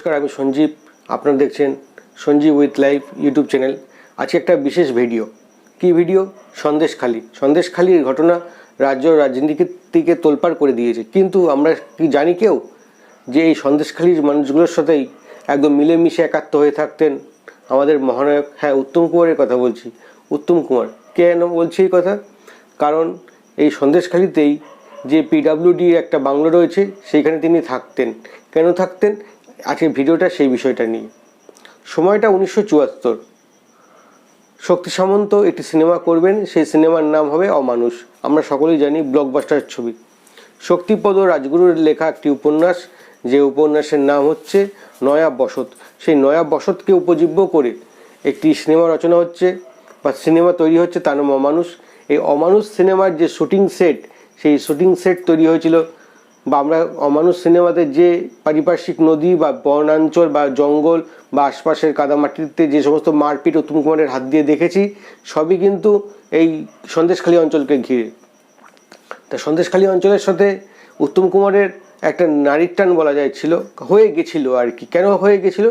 নমস্কার আমি সঞ্জীব, আপনারা দেখছেন Sanjib with live YouTube channel. আজকে একটা বিশেষ ভিডিও। কি ভিডিও? সন্দেশখালি। সন্দেশখালির ঘটনা রাজ্য রাজনীতিকে তোলপাড় করে দিয়েছে। কিন্তু আমরা কি জানি কেউ যে এই সন্দেশখালির মানুষগুলোর সাথেই একদম মিলেমিশে একাত্ম হয়ে থাকতেন? আমাদের মহানায়ক হ্যাঁ উত্তম কুমারের কথা বলছি। উত্তম কুমার, কেন বলছি এই কথা? কারণ এই সন্দেশখালিতেই যে পিডাব্লিউডি একটা বাংলো রয়েছে, সেইখানে তিনি থাকতেন। কেন থাকতেন? আজকে ভিডিওটা সেই বিষয়টা নিয়ে। সময়টা উনিশশো চুয়াত্তর। শক্তি সামন্ত একটি সিনেমা করবেন, সেই সিনেমার নাম হবে অমানুষ। আমরা সকলেই জানি ব্লকবাস্টার ছবি। শক্তিপদ রাজগুরুর লেখা একটি উপন্যাস, যে উপন্যাসের নাম হচ্ছে নয়া বসত। সেই নয়া বসতকে উপজীব্য করে একটি সিনেমা রচনা হচ্ছে, বা সিনেমা তৈরি হচ্ছে, তার নাম অমানুষ। এই অমানুষ সিনেমার যে শুটিং সেট, সেই শুটিং সেট তৈরি হয়েছিল বা আমরা অমানুষ সিনেমাতে যে পারিপার্শ্বিক নদী বা বনাঞ্চল বা জঙ্গল বা আশপাশের কাদামাটিতে যে সমস্ত মারপিট উত্তম কুমারের হাত দিয়ে দেখেছি, সবই কিন্তু এই সন্দেশখালী অঞ্চলকে ঘিরে। তা সন্দেশখালী অঞ্চলের সাথে উত্তম কুমারের একটা নারীর টান বলা যায় ছিল, হয়ে গেছিল আর কি। কেন হয়ে গেছিল?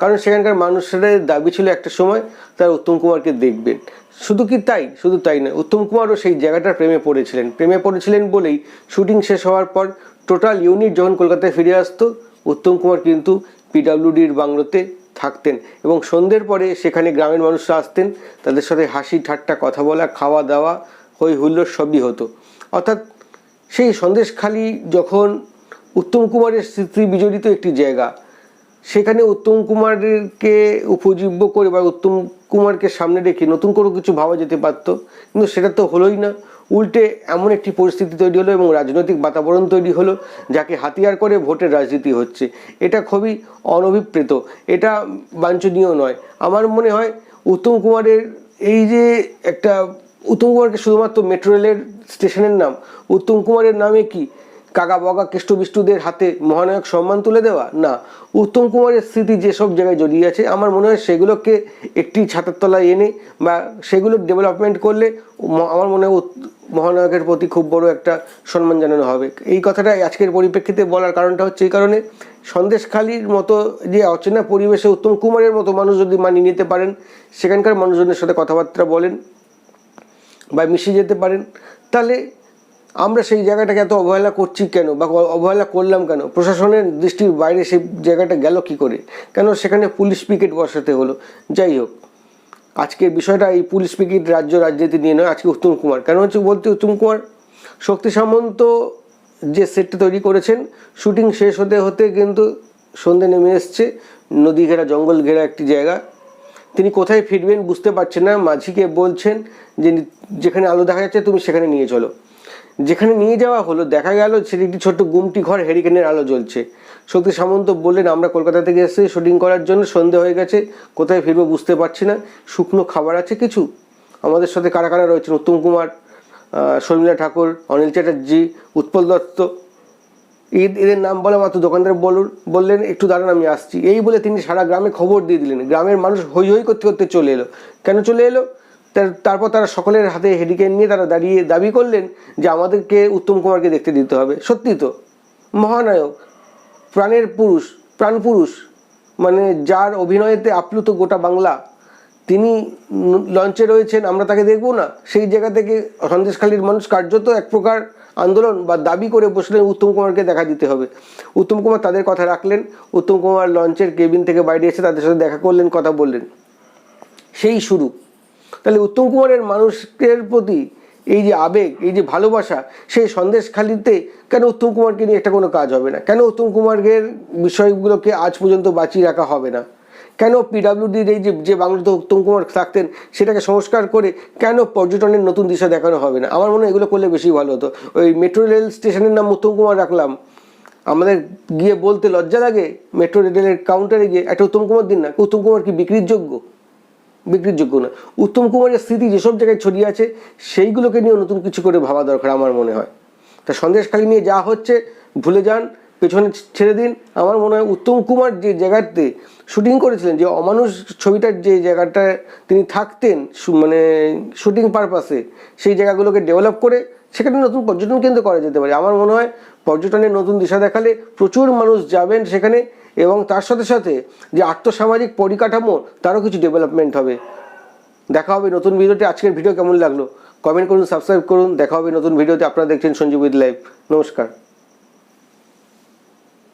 কারণ সেখানকার মানুষের দাবি ছিল একটা সময় তারা উত্তম কুমারকে দেখবেন শুধু কি তাই? শুধু তাই না, উত্তম কুমারও সেই জায়গাটার প্রেমে পড়েছিলেন। প্রেমে পড়েছিলেন বলেই শুটিং শেষ হওয়ার পর টোটাল ইউনিট যখন কলকাতায় ফিরে আসতো, উত্তম কুমার কিন্তু পিডাব্লিউডির বাংলোতে থাকতেন এবং সন্ধ্যের পরে সেখানে গ্রামের মানুষরা আসতেন, তাদের সাথে হাসি ঠাট্টা কথা বলা, খাওয়া দাওয়া হই হুল্লোড় সবই হতো। অর্থাৎ সেই সন্দেশখালি যখন উত্তম কুমারের স্মৃতি বিজড়িত একটি জায়গা। সেখানে উত্তম কুমারকে উপজীব্য করে বা উত্তম কুমারকে সামনে রেখে নতুন কোনো কিছু ভাবা যেতে পারতো, কিন্তু সেটা তো হলোই না। উল্টে এমন একটি পরিস্থিতি তৈরি হলো এবং রাজনৈতিক বাতাবরণ তৈরি হলো, যাকে হাতিয়ার করে ভোটের রাজনীতি হচ্ছে। এটা খুবই অনভিপ্রেত, এটা বাঞ্ছনীয় নয়। আমার মনে হয় উত্তম কুমারের এই যে একটা, উত্তম কুমারকে শুধুমাত্র মেট্রো রেলের স্টেশনের নাম, উত্তম কুমারের নামে কি কাকা বগা কেষ্ট বিষ্টুদের হাতে মহানায়ক সম্মান তুলে দেওয়া? না। উত্তম কুমারের স্মৃতি যেসব জায়গায় জড়িয়ে আছে, আমার মনে হয় সেগুলোকে একটি ছাতার তলায় এনে বা সেগুলোর ডেভেলপমেন্ট করলে আমার মনে হয় মহানায়কের প্রতি খুব বড় একটা সম্মান জানানো হবে। এই কথাটা আজকের পরিপ্রেক্ষিতে বলার কারণটা হচ্ছে এই কারণে সন্দেশখালির মতো যে অচেনা পরিবেশে উত্তম কুমারের মতো মানুষ যদি মানিয়ে নিতে পারেন, সেখানকার মানুষজনের সাথে কথাবার্তা বলেন বা মিশে যেতে পারেন, তাহলে আমরা সেই জায়গাটাকে এত অবহেলা করছি কেন বা অবহেলা করলাম কেন? প্রশাসনের দৃষ্টির বাইরে সেই জায়গাটা গেল কি করে? কেন সেখানে পুলিশ পিকেট বসাতে হলো? যাই হোক, আজকের বিষয়টা এই পুলিশ পিকেট রাজ্য রাজনীতি নিয়ে নয়, আজকে উত্তম কুমার। কেন হচ্ছে বলতে উত্তম কুমার? শক্তি সামন্ত যে সেটটা তৈরি করেছেন শুটিং শেষ হতে হতে কিন্তু সন্ধে নেমে এসছে নদী ঘেরা জঙ্গল ঘেরা একটি জায়গা। তিনি কোথায় ফিরবেন বুঝতে পারছেন না, মাঝিকে বলছেন যে, যেখানে আলো দেখা যাচ্ছে, তুমি সেখানে নিয়ে চলো। যেখানে নিয়ে যাওয়া হলো, দেখা গেল সেটি একটি ছোট্ট গুমটি ঘর হেরিকেনের আলো জ্বলছে। শক্তি সামন্ত বললেন, আমরা কলকাতা থেকে এসে শুটিং করার জন্য, সন্ধে হয়ে গেছে, কোথায় ফিরবো বুঝতে পারছি না, শুকনো খাবার আছে কিছু? আমাদের সাথে কারা কারা রয়েছেন? উত্তম কুমার শর্মিলা ঠাকুর, অনিল চ্যাটার্জি, উৎপল দত্ত। এদের নাম বলা মাত্র দোকানদার বলুন, বললেন, একটু দাঁড়ান, আমি আসছি। এই বলে তিনি সারা গ্রামে খবর দিয়ে দিলেন। গ্রামের মানুষ হই হই করতে করতে চলে এলো। কেন চলে এলো? তারপর তারা সকলের হাতে হেডিকেন নিয়ে তারা দাঁড়িয়ে দাবি করলেন যে আমাদেরকে উত্তম কুমারকে দেখতে দিতে হবে। সত্যি তো? মহানায়ক, প্রাণের পুরুষ, প্রাণ পুরুষ মানে যার অভিনয়েতে আপ্লুত গোটা বাংলা, তিনি লঞ্চে রয়েছেন, আমরা তাকে দেখব না। সেই জায়গা থেকে সন্দেশখালীর মানুষ কার্যত এক প্রকার আন্দোলন বা দাবি করে বসলেন উত্তম কুমারকে দেখা দিতে হবে। উত্তম কুমার তাদের কথা রাখলেন, উত্তম কুমার লঞ্চের কেবিন থেকে বাইরে এসে তাদের সাথে দেখা করলেন, কথা বললেন। সেই শুরু। তাহলে উত্তম কুমারের মানুষের প্রতি এই যে আবেগ, এই যে ভালোবাসা, সেই সন্দেশখালিতে কেন উত্তম কুমারকে নিয়ে একটা কোনো কাজ হবে না? কেন উত্তম কুমারের বিষয়গুলোকে আজ পর্যন্ত বাঁচিয়ে রাখা হবে না? কেন পিডাব্লিউডির এই যে যে বাংলাতে উত্তম কুমার থাকতেন, সেটাকে সংস্কার করে কেন পর্যটনের নতুন দিশা দেখানো হবে না? আমার মনে হয় এগুলো করলে বেশি ভালো হতো। ওই মেট্রো রেল স্টেশনের নাম উত্তম কুমার রাখলাম। আমাদের গিয়ে বলতে লজ্জা লাগে, মেট্রো রেলের কাউন্টারে গিয়ে, একটা উত্তম কুমার দিন না, উত্তম কুমার কি বিক্রির যোগ্য? বিক্রির যোগ্য না। উত্তম কুমারের স্মৃতি যেসব জায়গায় ছড়িয়ে আছে, সেইগুলোকে নিয়ে নতুন কিছু করে ভাবা দরকার আমার মনে হয়। তা সন্দেশখালি নিয়ে যা হচ্ছে, ভুলে যান। পেছনে ছেড়ে দিন। আমার মনে হয় উত্তম কুমার যে জায়গাতে শুটিং করেছিলেন, যে অমানুষ ছবিটার যে জায়গাটা তিনি থাকতেন মানে শুটিং পারপাসে, সেই জায়গাগুলোকে ডেভেলপ করে সেখানে নতুন পর্যটন কেন্দ্র করা যেতে পারে। আমার মনে হয় পর্যটনের নতুন দিশা দেখালে প্রচুর মানুষ যাবেন সেখানে এবং তার সাথে সাথে যে আর্থসামাজিক পরিকাঠামো, তারও কিছু ডেভেলপমেন্ট হবে। দেখা হবে নতুন ভিডিওতে। আজকের ভিডিও কেমন লাগল? কমেন্ট করুন সাবস্ক্রাইব করুন। দেখা হবে নতুন ভিডিওতে। আপনারা দেখছেন সঞ্জীব উইথ লাইভ নমস্কার।